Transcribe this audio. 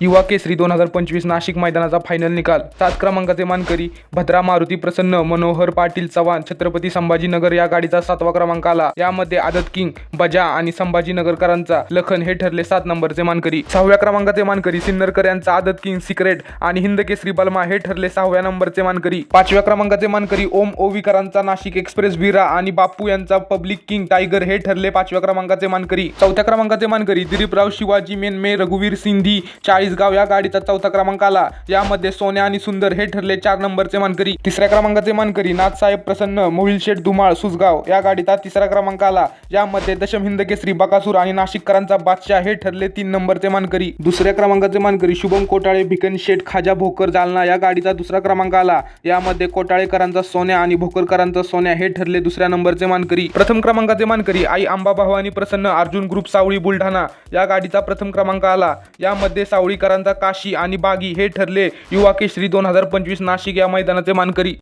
युवा केसरी दोन हजार पंचवीस नाशिक मैदानाचा फायनल निकाल. सात क्रमांकाचे मानकरी भद्रा मारुती प्रसन्न मनोहर पाटील चव्हाण छत्रपती संभाजीनगर या गाडीचा सातवा क्रमांक आला. यामध्ये आदत किंग बजा आणि संभाजीनगरकरांचा लखन हे ठरले सात नंबरचे मानकरी. सहाव्या क्रमांकाचे मानकरी सिन्नरकर यांचा आदत किंग सिक्रेट आणि हिंद केसरी बलमा हे ठरले सहाव्या नंबरचे मानकरी. पाचव्या क्रमांकाचे मानकरी ओम ओवीकरांचा नाशिक एक्सप्रेस विरा आणि बापू यांचा पब्लिक किंग टायगर हे ठरले पाचव्या क्रमांकाचे मानकरी. चौथ्या क्रमांकाचे मानकरी दिलीपराव शिवाजी मेनमे रघुवीर सिंधी चाळीसगाव या गाडीचा चौथा क्रमांक आला. यामध्ये सोन्या आणि सुंदर हे ठरले चार नंबरचे मानकरी. तिसऱ्या क्रमांकाचे मानकरी नाथसाहेब प्रसन्न मोहिल शेठ धुमाळ सुसगाव या गाडीचा तिसरा क्रमांक आला. यामध्ये दशम हिंद केसरी बकासूर आणि नाशिककरांचा बादशाह हे ठरले तीन नंबरचे मानकरी. दुसऱ्या क्रमांकाचे मानकरी शुभम कोटाळे भिकन शेठ खाजा भोकर जालना या गाडीचा दुसरा क्रमांक आला. यामध्ये कोटाळेकरांचा सोन्या आणि भोकरकरांचा सोन्या हे ठरले दुसऱ्या नंबरचे मानकरी. प्रथम क्रमांकाचे मानकरी आई आंबा भवानी प्रसन्न अर्जुन ग्रुप सावळी बुलढाणा या गाडीचा प्रथम क्रमांक आला. यामध्ये सावळी सावळीकरांचा काशी आणि बागी हे ठरले. युवा केसरी दोन हजार पंचवीस नाशिक या मैदानाचे मानकरी.